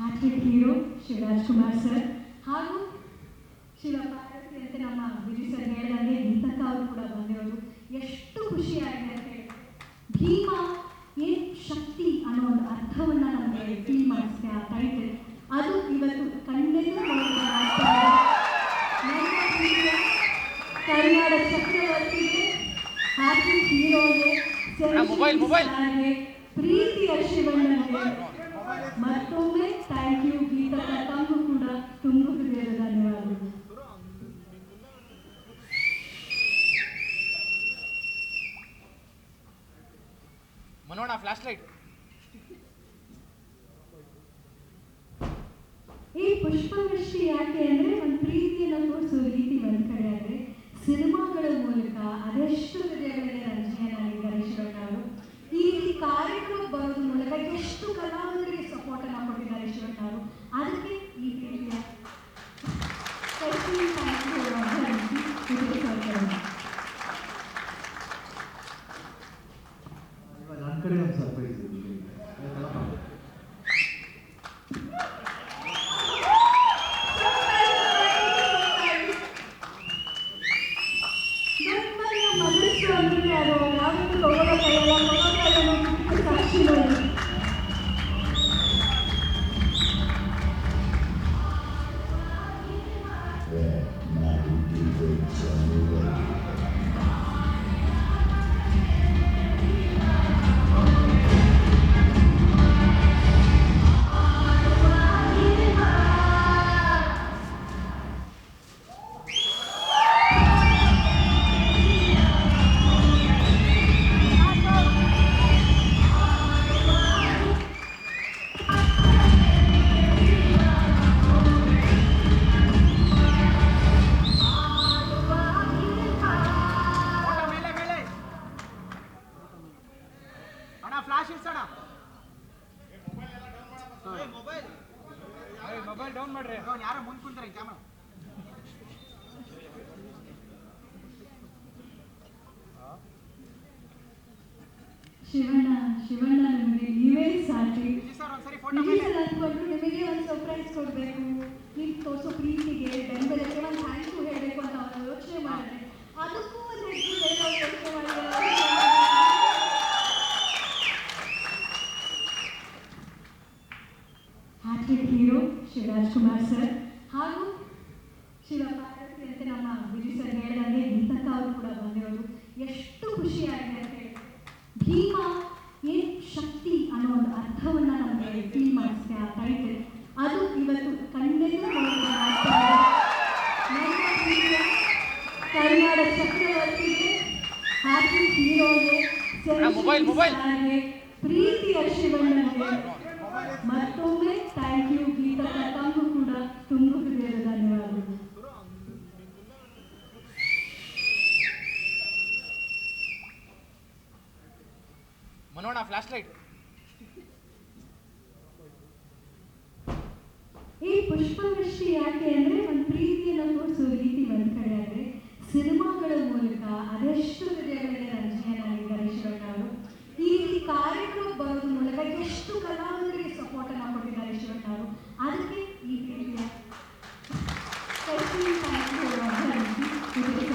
Hat trick hero Shivaraj Kumar sir ಹಾಗೂ ಶಿವಪಾರ್ವತಿ ಅಂತ ನಮ್ಮ ಗುರು ಸರ್ ಹೇಳಿದಂಗೆ ಗೀತಕ್ಕ ಅವರು ಕೂಡ ಬಂದಿರೋದು. ಎಷ್ಟು ಖುಷಿಯಾಗಿದೆ ಅಂತ ಹೇಳಿ. ಭೀಮ ಏನ್ ಶಕ್ತಿ ಅನ್ನೋ ಒಂದು ಅರ್ಥವನ್ನ ನಮಗೆ ಫೀಲ್ ಮಾಡಿಸ್ತೆ ಆ ಟೈಟಲ್ ಅದು ಇವತ್ತು ಕಣ್ಣೆಲ್ಲ ಕರ್ನಾಟಕ ಚಕ್ರವರ್ತಿಗೆ ಹ್ಯಾಪಿ ಹೀರೋಗೆ. ಪ್ರೀತಿಯ ಶಿವಣ್ಣನಿಗೆ ಮತ್ತೊಮ್ಮೆ ಥ್ಯಾಂಕ್ ಯು ಗೀತಾ ತಮಗೂ ಕೂಡ ತುಂಬ ಹೃದಯದ ಧನ್ಯವಾದಗಳು. ಮನೋಣ ಫ್ಲಾಶ್ ಲೈಟ್ ಈ ಪುಷ್ಪವೃಷ್ಟಿ ಯಾಕೆ ಅಂದ್ರೆ ಒಂದು ಪ್ರೀತಿಯನ್ನು ತೋರಿಸೋ ರೀತಿ ಒಂದ್ ಕಡೆ ಆದ್ರೆ ಸಿನಿಮಾಗಳ ಮೂಲಕ ಅದೆಷ್ಟು ಹೃದಯಗಳಿಗೆ ರಂಜನೆಯನ್ನಾಗಿದ್ದಾರೆ ಶಿವಣ್ಣ ಅವರು ಈ ರೀತಿ ಕಾರ್ಯಕ್ರಮ ಬರೋದ್ರ ಮೂಲಕ ಎಷ್ಟು ಕಲಾವಿದರಿಗೆ ಸಪೋರ್ಟ್ ಅನ್ನ ಕೊಟ್ಟಿದ್ದಾರೆ ಶಿವಣ್ಣ ಅವರು ಅದಕ್ಕೆ ಈ ರೀತಿಯ special thanks ಹೇಳುವಂತ ರೀತಿ ಇದಕ್ಕೆ ಸರ್ಕಾರ ಇವಾಗ ನನ್ನ ಕಡೆ ಒಂದು ಸರ್ಪ್ರೈಸ್ ಯಾರೋ ಮುಂದೆ ಕುಂತಾರೆ ಕ್ಯಾಮ್ರಾ. ಶಿವಣ್ಣ ಶಿವಣ್ಣ ನಿಮಗೆ ನೀವೇ ಸಾಟಿ. ಅಂದ್ಕೊಂಡು ನಿಮಗೆ ಒಂದು ಸರ್ಪ್ರೈಸ್ ಕೊಡಬೇಕು. ನೀವು ತೋರಿಸೋ ಪ್ರೀತಿಗೆ ಬೆಂಬಲಕ್ಕೆ ಒಂದು ಥ್ಯಾಂಕ್ ಯು ಹೇಳಬೇಕು ಅಂತ ಅವರು ಯೋಚನೆ ಮಾಡಿದ್ರೆ ಅದಕ್ಕೂ ಒಂದು ಹೆಜ್ಜೆ ಬೇರೆ ಅವ್ರು ಯೋಚನೆ ಮಾಡಿದ್ದಾರೆ hat trick hero Rajkumar Kumar sir. ಹಾಗೂ ಶಿವಪಾರ್ವತಿ ಅಂತ ನಮ್ಮ ಬಿಡಿ ಸರ್ ಹೇಳಿದಂಗೆ ಗೀತಕ್ಕ ಅವರು ಕೂಡ ಬಂದಿರೋದು. ಎಷ್ಟು ಖುಷಿಯಾಗಿದೆ ಅಂತ ಹೇಳಿ. ಭೀಮ ಏನ್ ಶಕ್ತಿ ಅನ್ನೋ ಒಂದು ಅರ್ಥವನ್ನ ನಮಗೆ ಫೀಲ್ ಮಾಡಿಸಿದೆ ಆ ಟೈಟಲ್ ಅದು ಇವತ್ತು ಕಣ್ಣೆಲ್ಲ ಕನ್ನಡ ಚಕ್ರವರ್ತಿಗೆ ಹ್ಯಾಪಿ ಹೀರೋಗೆ ಮೊಬೈಲ್, ಮೊಬೈಲ್. ಪ್ರೀತಿಯ ಶಿವಣ್ಣನಿಗೆ ಮತ್ತೊಮ್ಮೆ ಥ್ಯಾಂಕ್ ಯು ಗೀತಾ ತಮಗೂ ಕೂಡ ತುಂಬ ಹೃದಯದ ಧನ್ಯವಾದಗಳು ಮನೋಣ ಫ್ಲಾಶ್ ಲೈಟ್ ಈ ಪುಷ್ಪವೃಷ್ಟಿ ಯಾಕೆ ಅಂದ್ರೆ ಒಂದು ಪ್ರೀತಿಯನ್ನು ತೋರಿಸುವ ರೀತಿ ಒಂದ್ ಕಡೆ ಆದ್ರೆ ಸಿನಿಮಾಗಳ ಮೂಲಕ ಅದೆಷ್ಟು 何?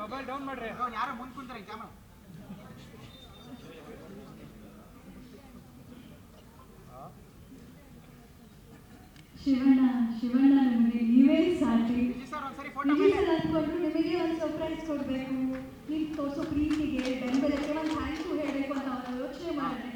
ಮೊಬೈಲ್ ಡೌನ್ ಮಾಡ್ರಿ ಯಾರೋ ಮುಂದೆ ಕುಂತಾರೆ ಕ್ಯಾಮ್ರಾ ಶಿವಣ್ಣ ಶಿವಣ್ಣ ನಮಗೆ ನೀವೇ ಸಾಟಿ ಸರ್ ಅಂದ್ಕೊಂಡು ನಿಮಗೆ ಒಂದು ಸರ್ಪ್ರೈಸ್ ಕೊಡಬೇಕು. ನೀವು ತೋರಿಸೋ ಪ್ರೀತಿಗೆ ಬೆಂಬಲಕ್ಕೆ ಒಂದು ಥ್ಯಾಂಕ್ ಯು ಹೇಳಬೇಕು ಅಂತ ಅವನು ಯೋಚನೆ ಮಾಡಿದ್ರೆ.